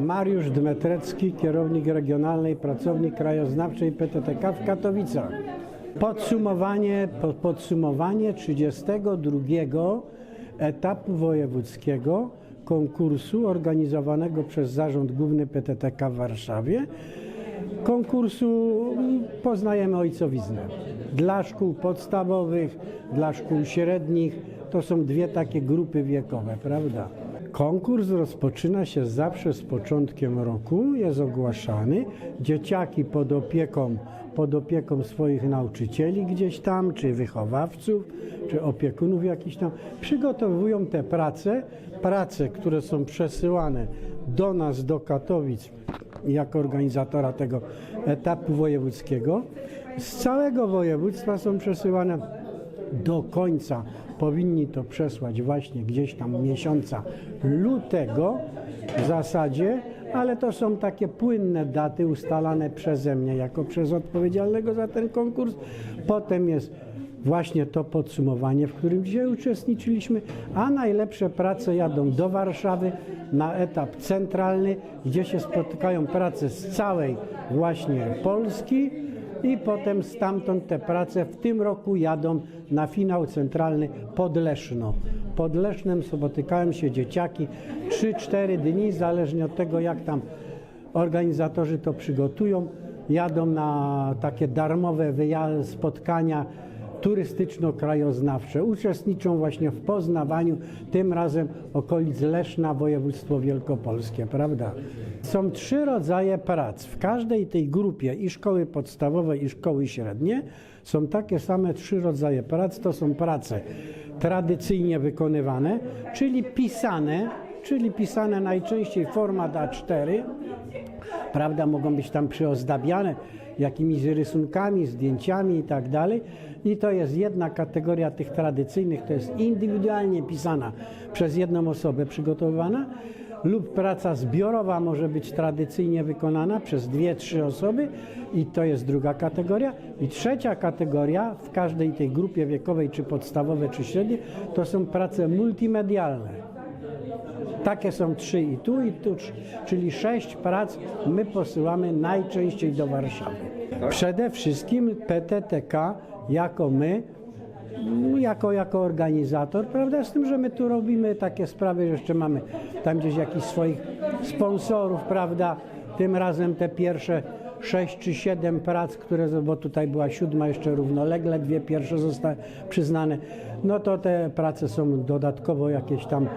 Mariusz Dmetrecki, kierownik regionalnej pracowni krajoznawczej PTTK w Katowicach. Podsumowanie, po- podsumowanie 32 etapu wojewódzkiego konkursu organizowanego przez Zarząd Główny PTTK w Warszawie. Konkursu mm, Poznajemy Ojcowiznę. Dla szkół podstawowych, dla szkół średnich, to są dwie takie grupy wiekowe, prawda? Konkurs rozpoczyna się zawsze z początkiem roku, jest ogłaszany. Dzieciaki pod opieką, pod opieką swoich nauczycieli gdzieś tam, czy wychowawców, czy opiekunów jakichś tam, przygotowują te prace, prace, które są przesyłane do nas, do Katowic, jako organizatora tego etapu wojewódzkiego. Z całego województwa są przesyłane do końca. Powinni to przesłać właśnie gdzieś tam miesiąca lutego w zasadzie, ale to są takie płynne daty ustalane przeze mnie jako przez odpowiedzialnego za ten konkurs. Potem jest właśnie to podsumowanie, w którym dzisiaj uczestniczyliśmy, a najlepsze prace jadą do Warszawy na etap centralny, gdzie się spotykają prace z całej właśnie Polski i potem stamtąd te prace w tym roku jadą na finał centralny pod Leszno. Pod Lesznem spotykają się dzieciaki 3-4 dni, zależnie od tego jak tam organizatorzy to przygotują. Jadą na takie darmowe spotkania turystyczno-krajoznawcze. Uczestniczą właśnie w poznawaniu, tym razem okolic Leszna, województwo wielkopolskie, prawda? Są trzy rodzaje prac. W każdej tej grupie i szkoły podstawowe, i szkoły średnie są takie same trzy rodzaje prac. To są prace tradycyjnie wykonywane, czyli pisane, czyli pisane najczęściej format A4, prawda, mogą być tam przyozdabiane jakimiś rysunkami, zdjęciami i tak dalej. I to jest jedna kategoria tych tradycyjnych, to jest indywidualnie pisana przez jedną osobę przygotowywana lub praca zbiorowa może być tradycyjnie wykonana przez dwie, trzy osoby i to jest druga kategoria. I trzecia kategoria w każdej tej grupie wiekowej, czy podstawowe, czy średnie, to są prace multimedialne. Takie są trzy i tu, i tu, czyli sześć prac my posyłamy najczęściej do Warszawy. Przede wszystkim PTTK jako my, jako, jako organizator, prawda, z tym, że my tu robimy takie sprawy, że jeszcze mamy tam gdzieś jakichś swoich sponsorów, prawda, tym razem te pierwsze sześć czy siedem prac, które, bo tutaj była siódma jeszcze równolegle, dwie pierwsze zostały przyznane, no to te prace są dodatkowo jakieś tam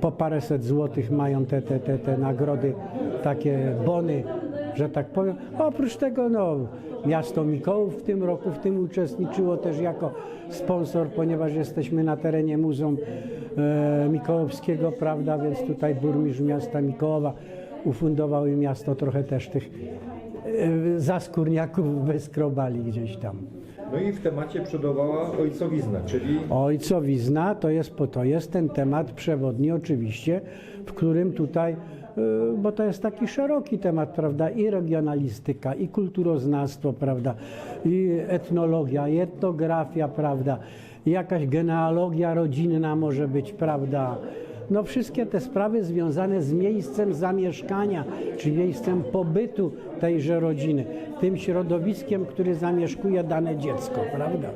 po paręset złotych mają te, te, te, te nagrody, takie bony, że tak powiem. Oprócz tego no, miasto Mikołów w tym roku w tym uczestniczyło też jako sponsor, ponieważ jesteśmy na terenie Muzeum e, Mikołowskiego, prawda, więc tutaj burmistrz miasta Mikołowa ufundował i miasto trochę też tych e, zaskórniaków wyskrobali gdzieś tam. No i w temacie przodowała ojcowizna, czyli Ojcowizna to jest, to jest ten temat przewodni oczywiście, w którym tutaj, y, bo to jest taki szeroki temat, prawda, i regionalistyka, i kulturoznawstwo, prawda, i etnologia, i etnografia, prawda, i jakaś genealogia rodzinna może być, prawda, no wszystkie te sprawy związane z miejscem zamieszkania, czy miejscem pobytu tejże rodziny, tym środowiskiem, który zamieszkuje dane dziecko, prawda?